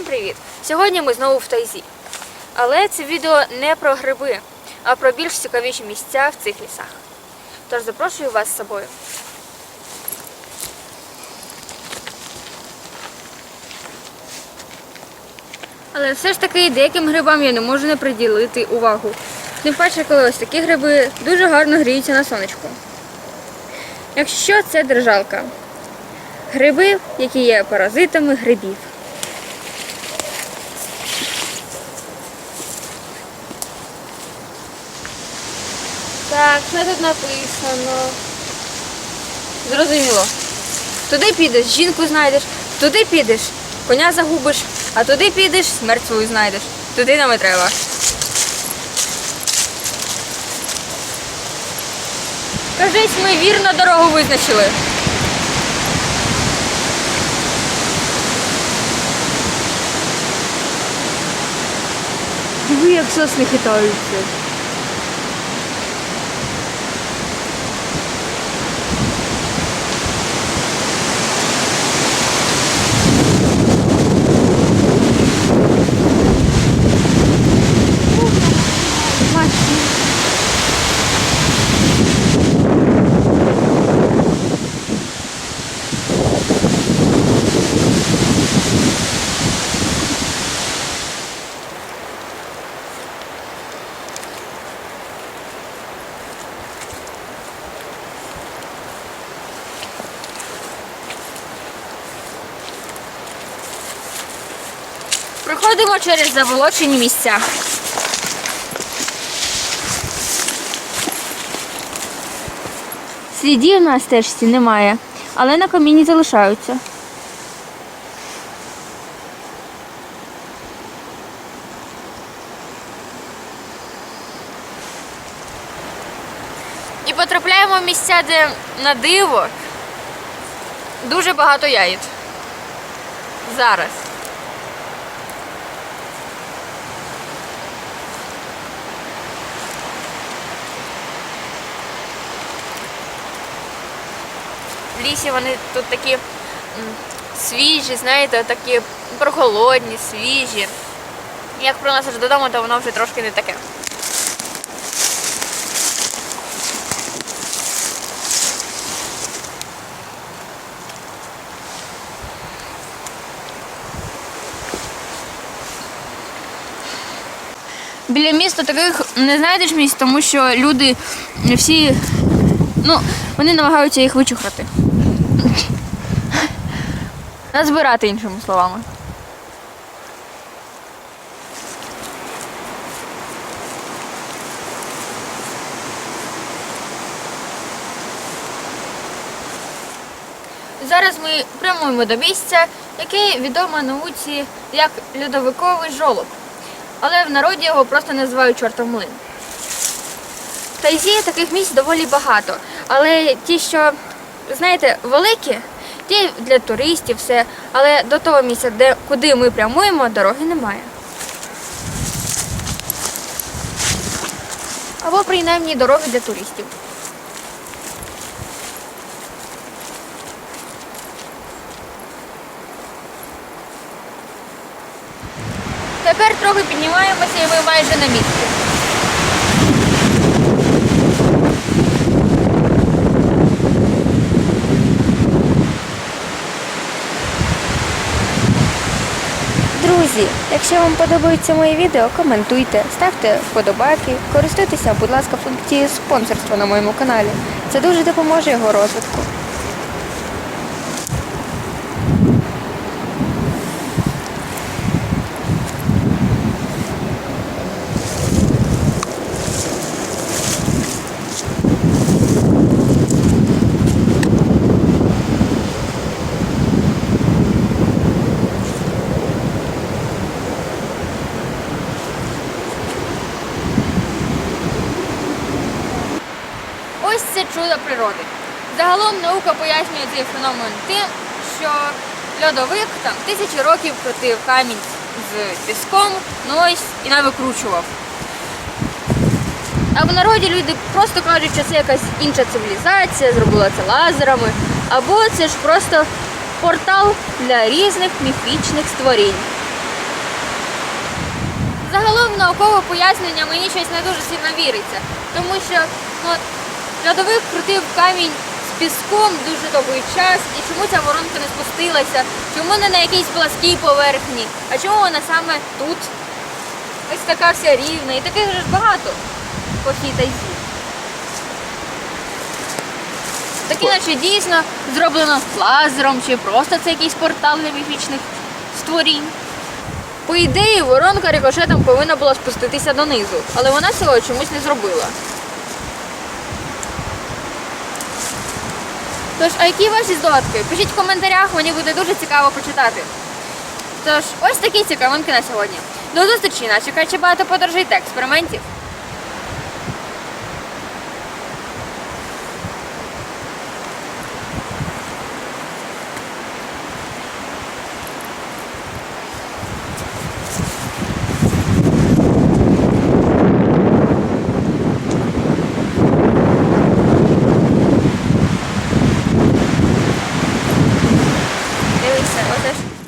Всім привіт! Сьогодні ми знову в Тайзі. Але це відео не про гриби, а про більш цікавіші місця в цих лісах. Тож запрошую вас з собою. Але все ж таки деяким грибам я не можу не приділити увагу. Тим паче, коли ось такі гриби дуже гарно гріються на сонечку. Якщо це держалка, гриби, які є паразитами грибів. Так, що тут написано? Зрозуміло. Туди підеш, жінку знайдеш, туди підеш, коня загубиш, а туди підеш, смерть свою знайдеш. Туди нам і треба. Кажись, ми вірно дорогу визначили. Диви, як сосни хитаються. Проходимо через заволочені місця. Слідів на стежці немає, але на каміні залишаються. І потрапляємо в місця, де на диво дуже багато яїд. Зараз. Лісі вони тут такі свіжі, знаєте, такі прохолодні, свіжі. Як приносиш додому, то воно вже трошки не таке. Біля міста таких не знайдеш місць, тому що люди всі Ну, вони намагаються їх вичухрати. Назбирати, іншими словами. Зараз ми прямуємо до місця, яке відомо науці як льодовиковий жолоб. Але в народі його просто називають чортом млин. В Тайзі таких місць доволі багато. Але ті, що, знаєте, великі, ті для туристів, все. Але до того місця, де, куди ми прямуємо, дороги немає. Або принаймні дороги для туристів. Тепер трохи піднімаємося і ми майже на місці. Друзі, якщо вам подобаються мої відео, коментуйте, ставте вподобайки, користуйтеся, будь ласка, функцією спонсорства на моєму каналі. Це дуже допоможе його розвитку. Ось це чудо природи. Загалом наука пояснює цей феномен тим, що льодовик там тисячі років крутив камінь з піском, ну ось і навикручував. А в народі люди просто кажуть, що це якась інша цивілізація, зробила це лазерами, або це ж просто портал для різних міфічних створінь. Загалом наукове пояснення мені щось не дуже сильно віриться, тому що ну, от, льодовик крутив камінь з піском дуже довгий час, і чому ця воронка не спустилася, чому не на якійсь пласкій поверхні, а чому вона саме тут? Ось така вся рівна, і таких ж багато по всій тайзі. Таке, наче дійсно зроблено лазером, чи просто це якийсь портал для міфічних створінь. По ідеї, воронка рикошетом повинна була спуститися донизу, але вона цього чомусь не зробила. Тож, а які ваші здогадки? Пишіть в коментарях, мені буде дуже цікаво почитати. Тож, ось такі цікавинки на сьогодні. До зустрічі, нас чекає багато подорожей та експериментів.